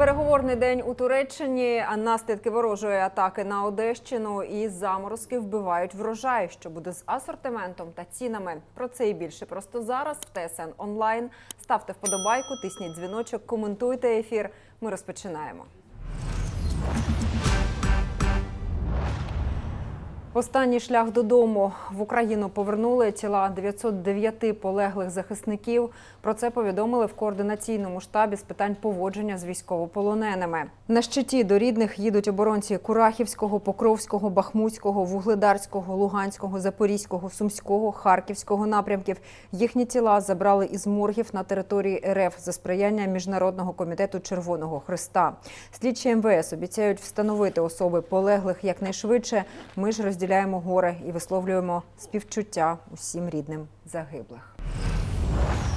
Переговорний день у Туреччині, а наслідки ворожої атаки на Одещину і заморозки вбивають врожай, що буде з асортиментом та цінами. Про це і більше просто зараз в ТСН онлайн. Ставте вподобайку, тисніть дзвіночок, коментуйте ефір. Ми розпочинаємо. Останній шлях додому в Україну повернули тіла 909 полеглих захисників. Про це повідомили в координаційному штабі з питань поводження з військовополоненими. На щиті до рідних їдуть оборонці Курахівського, Покровського, Бахмутського, Вугледарського, Луганського, Запорізького, Сумського, Харківського напрямків. Їхні тіла забрали із моргів на території РФ за сприяння міжнародного комітету Червоного Христа. Слідчі МВС обіцяють встановити особи полеглих якнайшвидше. Ми ж розділяємо горе і висловлюємо співчуття усім рідним загиблих.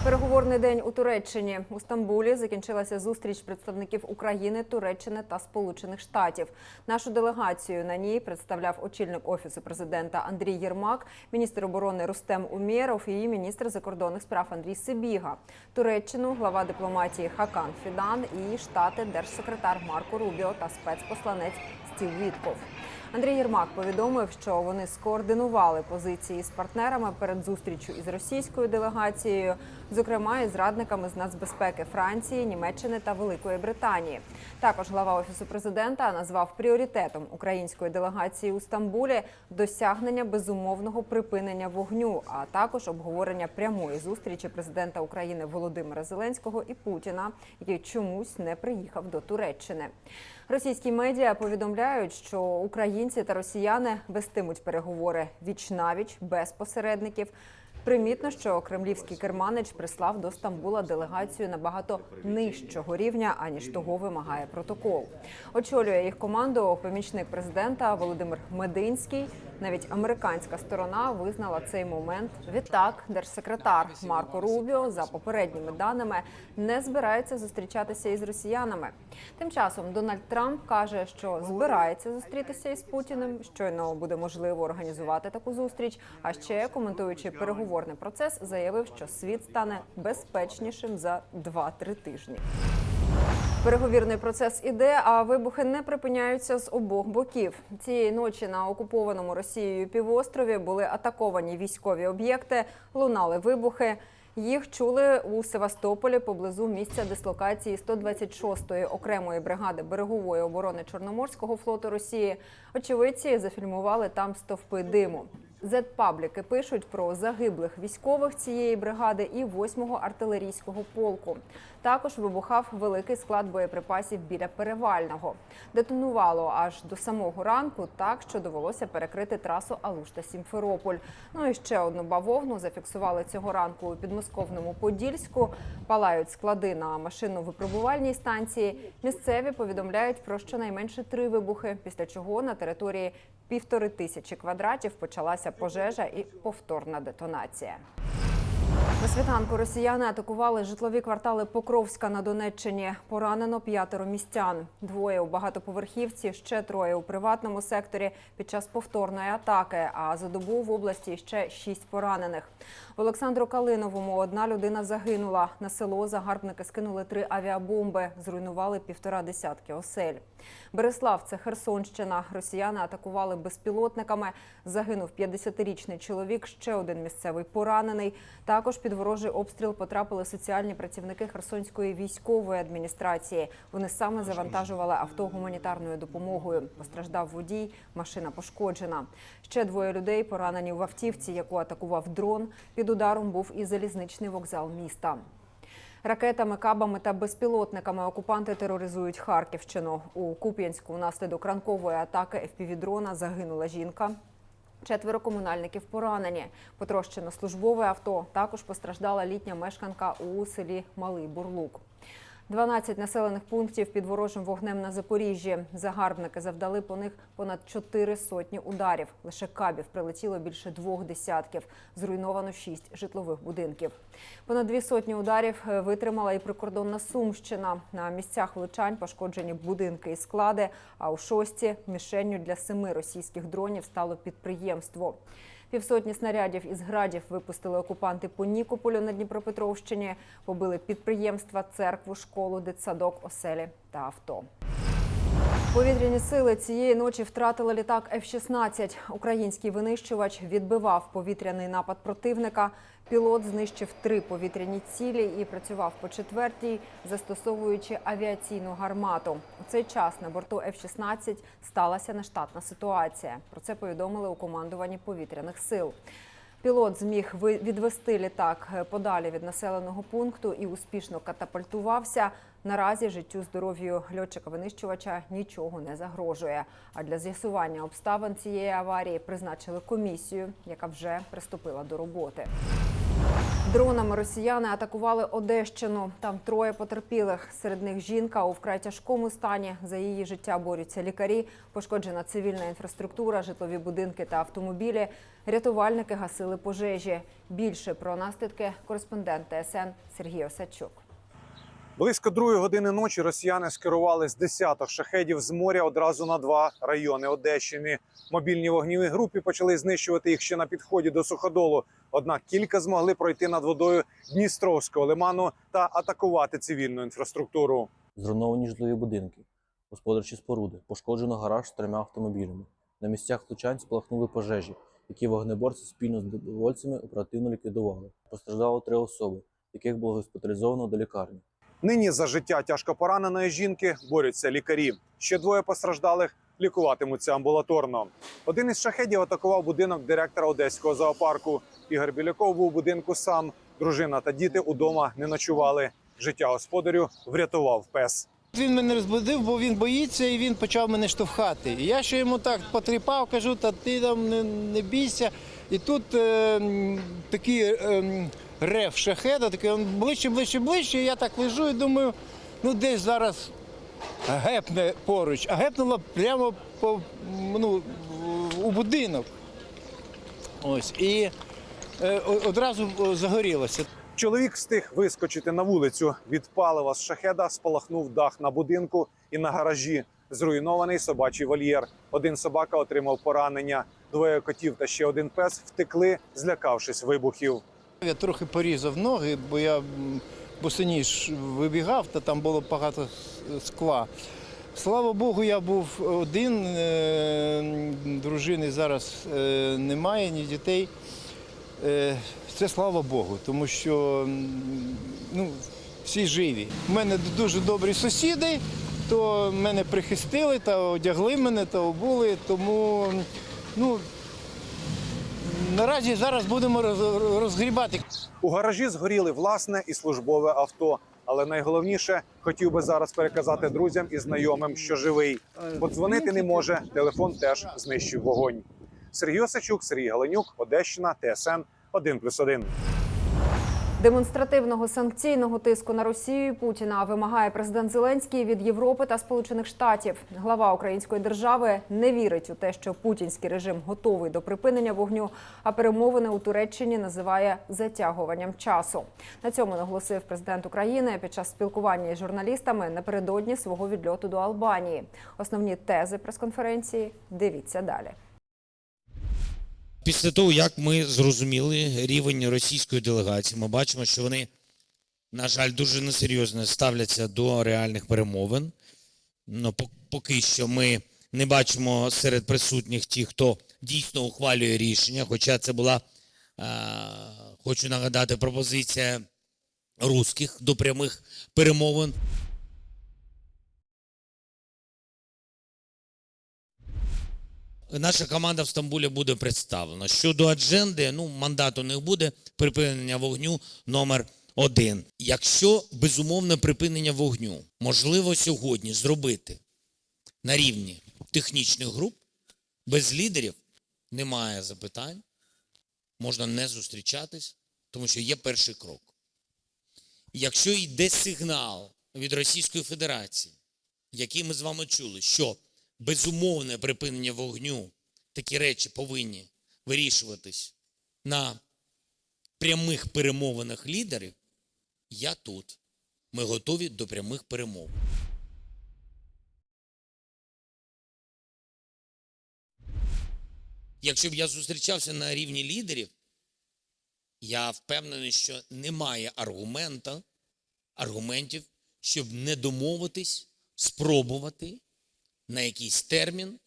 Переговорний день у Туреччині у Стамбулі закінчилася зустріч представників України, Туреччини та Сполучених Штатів. Нашу делегацію на ній представляв очільник офісу президента Андрій Єрмак, міністр оборони Рустем Умєров і міністр закордонних справ Андрій Сибіга. Туреччину глава дипломатії Хакан Фідан і штати держсекретар Марко Рубіо та спецпосланець Стів Вітков. Андрій Єрмак повідомив, що вони скоординували позиції з партнерами перед зустрічю із російською делегацією, зокрема із радниками з нацбезпеки Франції, Німеччини та Великої Британії. Також глава офісу президента назвав пріоритетом української делегації у Стамбулі досягнення безумовного припинення вогню, а також обговорення прямої зустрічі президента України Володимира Зеленського і Путіна, який чомусь не приїхав до Туреччини. Російські медіа повідомляють, що українці та росіяни вестимуть переговори віч навіч без посередників. Примітно, що кремлівський керманич прислав до Стамбула делегацію набагато нижчого рівня, аніж того вимагає протокол. Очолює їх команду помічник президента Володимир Мединський. Навіть американська сторона визнала цей момент. Відтак, держсекретар Марко Рубіо за попередніми даними не збирається зустрічатися із росіянами. Тим часом Дональд Трамп каже, що збирається зустрітися із Путіним. Щойно буде можливо організувати таку зустріч. А ще коментуючи переговорний процес, заявив, що світ стане безпечнішим за 2-3 тижні. Переговірний процес іде, а вибухи не припиняються з обох боків. Цієї ночі на окупованому Росією півострові були атаковані військові об'єкти, лунали вибухи. Їх чули у Севастополі поблизу місця дислокації 126-ї окремої бригади берегової оборони Чорноморського флоту Росії. Очевидці зафільмували там стовпи диму. Зетпабліки пишуть про загиблих військових цієї бригади і 8-го артилерійського полку. Також вибухав великий склад боєприпасів біля перевального. Детонувало аж до самого ранку, так що довелося перекрити трасу Алушта-Сімферополь. Ну і ще одну бавовну зафіксували цього ранку у підмосковному Подільську. Палають склади на машинно-випробувальній станції. Місцеві повідомляють про щонайменше три вибухи, після чого на території півтори тисячі квадратів почалася пожежа і повторна детонація. На світанку росіяни атакували житлові квартали Покровська на Донеччині. Поранено п'ятеро містян. Двоє у багатоповерхівці, ще троє у приватному секторі під час повторної атаки. А за добу в області ще шість поранених. В Олександру Калиновому одна людина загинула. На село загарбники скинули три авіабомби, зруйнували півтора десятки осель. Береслав це Херсонщина. Росіяни атакували безпілотниками. Загинув 50-річний чоловік, ще один місцевий поранений. Також під ворожий обстріл потрапили соціальні працівники Херсонської військової адміністрації. Вони саме завантажували авто гуманітарною допомогою. Постраждав водій, машина пошкоджена. Ще двоє людей поранені в автівці, яку атакував дрон. Під ударом був і залізничний вокзал міста. Ракетами, кабами та безпілотниками окупанти тероризують Харківщину. У Куп'янську внаслідок ранкової атаки ФПВ-дрона загинула жінка. Четверо комунальників поранені. Потрощено службове авто. Також постраждала літня мешканка у селі Малий Бурлук. 12 населених пунктів під ворожим вогнем на Запоріжжі. Загарбники завдали по них понад чотири сотні ударів. Лише кабів прилетіло більше двох десятків. Зруйновано шість житлових будинків. Понад дві сотні ударів е, витримала і прикордонна Сумщина. На місцях влучань пошкоджені будинки і склади. А у шості мішенню для семи російських дронів стало підприємство. Півсотні снарядів із градів випустили окупанти по Нікополю на Дніпропетровщині, побили підприємства, церкву, школу, дитсадок, оселі та авто. Повітряні сили цієї ночі втратили літак F-16. Український винищувач відбивав повітряний напад противника. Пілот знищив три повітряні цілі і працював по четвертій, застосовуючи авіаційну гармату. У цей час на борту F-16 сталася нештатна ситуація. Про це повідомили у командуванні повітряних сил. Пілот зміг відвести літак е, подалі від населеного пункту і успішно катапультувався. Наразі життю здоров'ю льотчика-винищувача нічого не загрожує. А для з'ясування обставин цієї аварії призначили комісію, яка вже приступила до роботи. Дронами росіяни атакували Одещину. Там троє потерпілих. Серед них жінка у вкрай тяжкому стані. За її життя борються лікарі. Пошкоджена цивільна інфраструктура, житлові будинки та автомобілі. Рятувальники гасили пожежі. Більше про наслідки кореспондент ТСН Сергій Осадчук. Близько другої години ночі росіяни скерували з десяток шахедів з моря одразу на два райони Одещини. Мобільні вогніві групи почали знищувати їх ще на підході до суходолу. Однак кілька змогли пройти над водою Дністровського лиману та атакувати цивільну інфраструктуру. Зруйновані житлові будинки, господарчі споруди, пошкоджено гараж з трьома автомобілями. На місцях влучань спалахнули пожежі, які вогнеборці спільно з добровольцями оперативно ліквідували. Постраждало три особи, яких було госпіталізовано до лікарні. Нині за життя тяжко пораненої жінки борються лікарі. Ще двоє постраждалих лікуватимуться амбулаторно. Один із шахедів атакував будинок директора одеського зоопарку. Ігор Біляков був у будинку сам. Дружина та діти удома не ночували. Життя господарю врятував пес. Він мене розбудив, бо він боїться і він почав мене штовхати. Я ще йому так потріпав, кажу, та ти там не, не бійся. І тут е, м, такий е, рев шахеда, такий він ближче, ближче, ближче. І я так лежу і думаю, ну десь зараз гепне поруч, а гепнуло прямо по, ну, у будинок. Ось. І е, одразу загорілося. Чоловік встиг вискочити на вулицю. Від палива з шахеда спалахнув дах на будинку і на гаражі. Зруйнований собачий вольєр. Один собака отримав поранення. Двоє котів та ще один пес втекли, злякавшись вибухів. Я трохи порізав ноги, бо я босоніж вибігав, та там було багато скла. Слава Богу, я був один, е, дружини зараз е, немає, ні дітей. Е, Це слава Богу, тому що ну, всі живі. У мене дуже добрі сусіди, то мене прихистили та одягли мене та обули, тому ну, наразі зараз будемо розгрібати. У гаражі згоріли власне і службове авто. Але найголовніше хотів би зараз переказати друзям і знайомим, що живий. Подзвонити не може. Телефон теж знищив вогонь. Сергій Осачук, Сергій Галенюк, Одещина, ТСН 1+,1. Демонстративного санкційного тиску на Росію Путіна вимагає президент Зеленський від Європи та Сполучених Штатів. Глава української держави не вірить у те, що путінський режим готовий до припинення вогню, а перемовини у Туреччині називає затягуванням часу. На цьому наголосив президент України під час спілкування із журналістами напередодні свого відльоту до Албанії. Основні тези прес-конференції дивіться далі. Після того, як ми зрозуміли рівень російської делегації, ми бачимо, що вони, на жаль, дуже несерйозно ставляться до реальних перемовин. Ну, поки що ми не бачимо серед присутніх ті, хто дійсно ухвалює рішення, хоча це була, е, хочу нагадати, пропозиція русських до прямих перемовин. Наша команда в Стамбулі буде представлена. Щодо адженди, ну мандат у них буде припинення вогню номер один. Якщо безумовне припинення вогню можливо сьогодні зробити на рівні технічних груп, без лідерів немає запитань, можна не зустрічатись, тому що є перший крок. Якщо йде сигнал від Російської Федерації, який ми з вами чули, що безумовне припинення вогню, такі речі повинні вирішуватись на прямих перемовинах лідерів, я тут. Ми готові до прямих перемов. Якщо б я зустрічався на рівні лідерів, я впевнений, що немає аргумента, аргументів, щоб не домовитись, спробувати на якийсь термін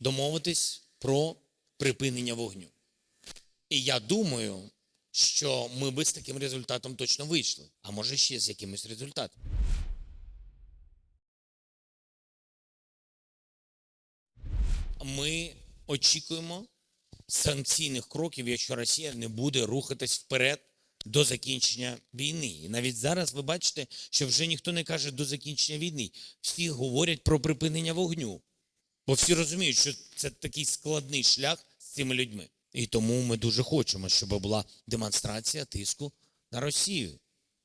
домовитись про припинення вогню. І я думаю, що ми би з таким результатом точно вийшли, а може ще з якимось результатом. Ми очікуємо санкційних кроків, якщо Росія не буде рухатись вперед до закінчення війни. І навіть зараз ви бачите, що вже ніхто не каже до закінчення війни. Всі говорять про припинення вогню. Бо всі розуміють, що це такий складний шлях з цими людьми. І тому ми дуже хочемо, щоб була демонстрація тиску на Росію,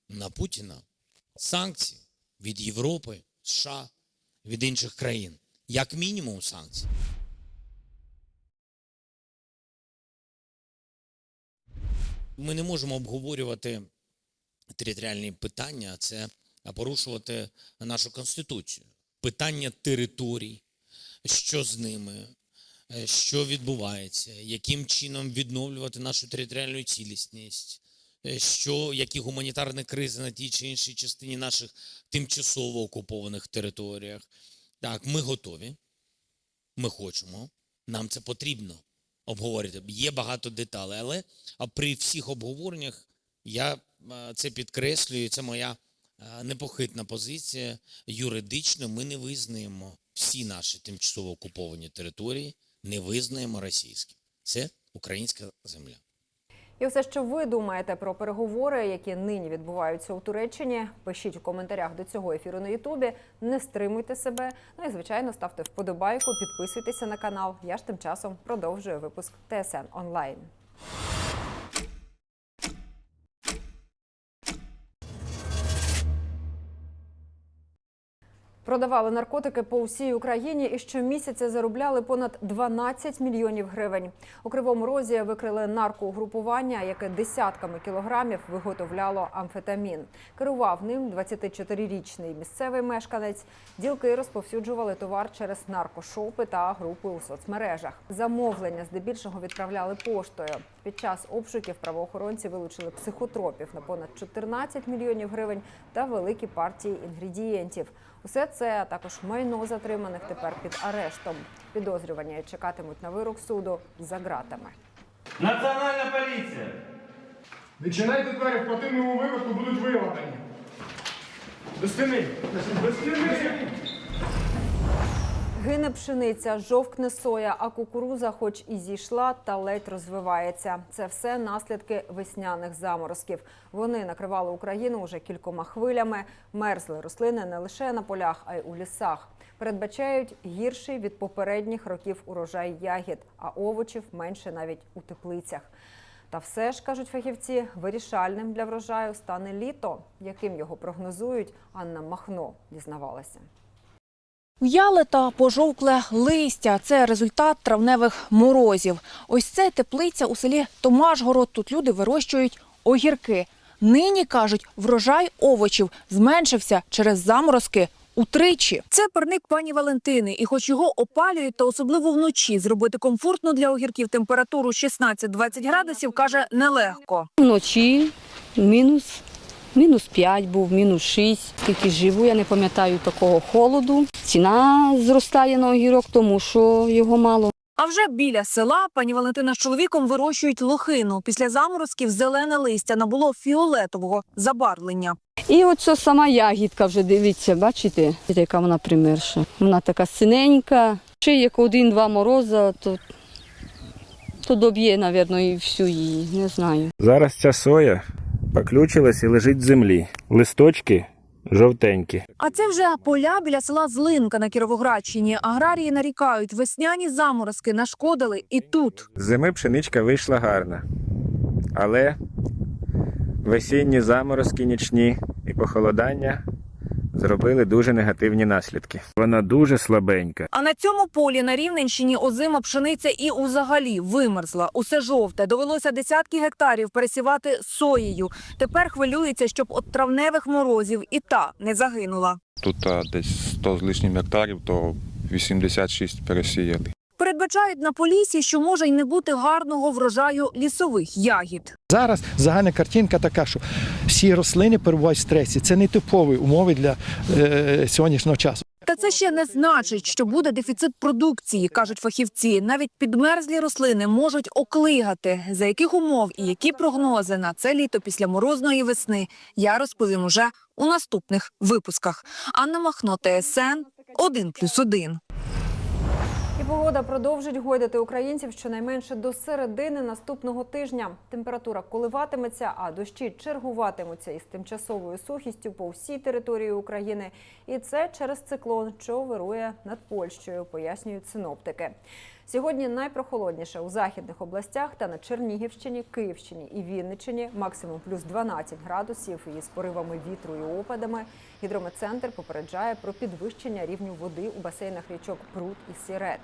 на Путіна, санкції від Європи, США, від інших країн. Як мінімум санкції. Ми не можемо обговорювати територіальні питання, це порушувати нашу конституцію. Питання територій, що з ними, е, що відбувається, яким чином відновлювати нашу територіальну цілісність, е, що, які гуманітарні кризи на тій чи іншій частині наших тимчасово окупованих територіях. Так, ми готові, ми хочемо, нам це потрібно обговорити. Є багато деталей, але при всіх обговореннях я е, це підкреслюю, це моя е, непохитна позиція. Юридично ми не визнаємо всі наші тимчасово окуповані території, не визнаємо російські. Це українська земля. І все, що ви думаєте про переговори, які нині відбуваються у Туреччині, пишіть у коментарях до цього ефіру на Ютубі. Не стримуйте себе. Ну і звичайно, ставте вподобайку, підписуйтеся на канал. Я ж тим часом продовжую випуск ТСН онлайн. Продавали наркотики по усій Україні і щомісяця заробляли понад 12 мільйонів гривень. У Кривому Розі викрили наркоугрупування, яке десятками кілограмів виготовляло амфетамін. Керував ним 24-річний місцевий мешканець. Ділки розповсюджували товар через наркошопи та групи у соцмережах. Замовлення здебільшого відправляли поштою. Під час обшуків правоохоронці вилучили психотропів на понад 14 мільйонів гривень та великі партії інгредієнтів. Усе це а також майно затриманих тепер під арештом. Підозрювання чекатимуть на вирок суду за ґратами. Національна поліція. Відчинайте двері, в противному випадку будуть виладені. До стіни. До стіни. Гине пшениця, жовкне соя, а кукуруза, хоч і зійшла, та ледь розвивається. Це все наслідки весняних заморозків. Вони накривали Україну уже кількома хвилями. Мерзли рослини не лише на полях, а й у лісах. Передбачають гірший від попередніх років урожай ягід, а овочів менше навіть у теплицях. Та все ж кажуть фахівці, вирішальним для врожаю стане літо, яким його прогнозують. Анна Махно дізнавалася. В'яле та пожовкле листя це результат травневих морозів. Ось це теплиця у селі Томашгород. Тут люди вирощують огірки. Нині кажуть, врожай овочів зменшився через заморозки утричі. Це парник пані Валентини, і хоч його опалюють, та особливо вночі зробити комфортно для огірків температуру 16-20 градусів, каже нелегко. Вночі мінус, мінус 5 був, мінус 6. Скільки живу, я не пам'ятаю такого холоду. Ціна зростає на огірок, тому що його мало. А вже біля села пані Валентина з чоловіком вирощують лохину. Після заморозків зелене листя набуло фіолетового забарвлення. І оце сама ягідка вже дивіться, бачите, Бачите, яка вона примерша. Вона така синенька. Ще як один-два мороза, то, то доб'є, мабуть, і всю її, не знаю. Зараз ця соя поключилась і лежить в землі. Листочки жовтенькі. А це вже поля біля села Злинка на Кіровоградщині. Аграрії нарікають, весняні заморозки нашкодили і тут. З зими пшеничка вийшла гарна. Але весінні заморозки нічні і похолодання зробили дуже негативні наслідки. Вона дуже слабенька. А на цьому полі на Рівненщині озима пшениця і узагалі вимерзла. Усе жовте. Довелося десятки гектарів пересівати соєю. Тепер хвилюється, щоб от травневих морозів і та не загинула. Тут а, десь 100 з лишнім гектарів, то 86 пересіяли. Передбачають на полісі, що може й не бути гарного врожаю лісових ягід. Зараз загальна картинка така, що всі рослини перебувають в стресі. Це не типові умови для е, сьогоднішнього часу. Та це ще не значить, що буде дефіцит продукції, кажуть фахівці. Навіть підмерзлі рослини можуть оклигати. За яких умов і які прогнози на це літо після морозної весни я розповім уже у наступних випусках. Анна Махно, ТСН 1+,1. І погода продовжить гойдати українців щонайменше до середини наступного тижня. Температура коливатиметься, а дощі чергуватимуться із тимчасовою сухістю по всій території України. І це через циклон, що вирує над Польщею, пояснюють синоптики. Сьогодні найпрохолодніше у західних областях та на Чернігівщині, Київщині і Вінниччині максимум плюс 12 градусів і з поривами вітру і опадами. Гідрометцентр попереджає про підвищення рівню води у басейнах річок Прут і Сірет.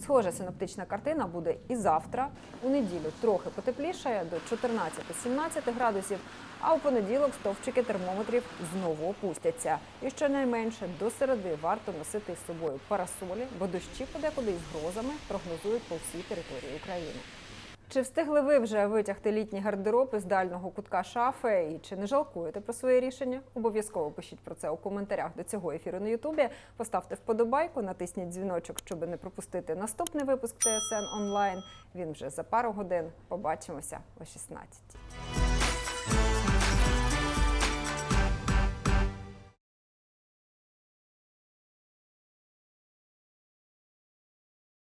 Схожа синоптична картина буде і завтра. У неділю трохи потеплішає до 14-17 градусів, а у понеділок стовпчики термометрів знову опустяться. І щонайменше до середи варто носити з собою парасолі, бо дощі подекуди із грозами прогнозують по всій території України. Чи встигли ви вже витягти літній гардероб із дальнього кутка шафи? І чи не жалкуєте про своє рішення? Обов'язково пишіть про це у коментарях до цього ефіру на Ютубі. Поставте вподобайку, натисніть дзвіночок, щоб не пропустити наступний випуск ТСН онлайн. Він вже за пару годин. Побачимося о 16.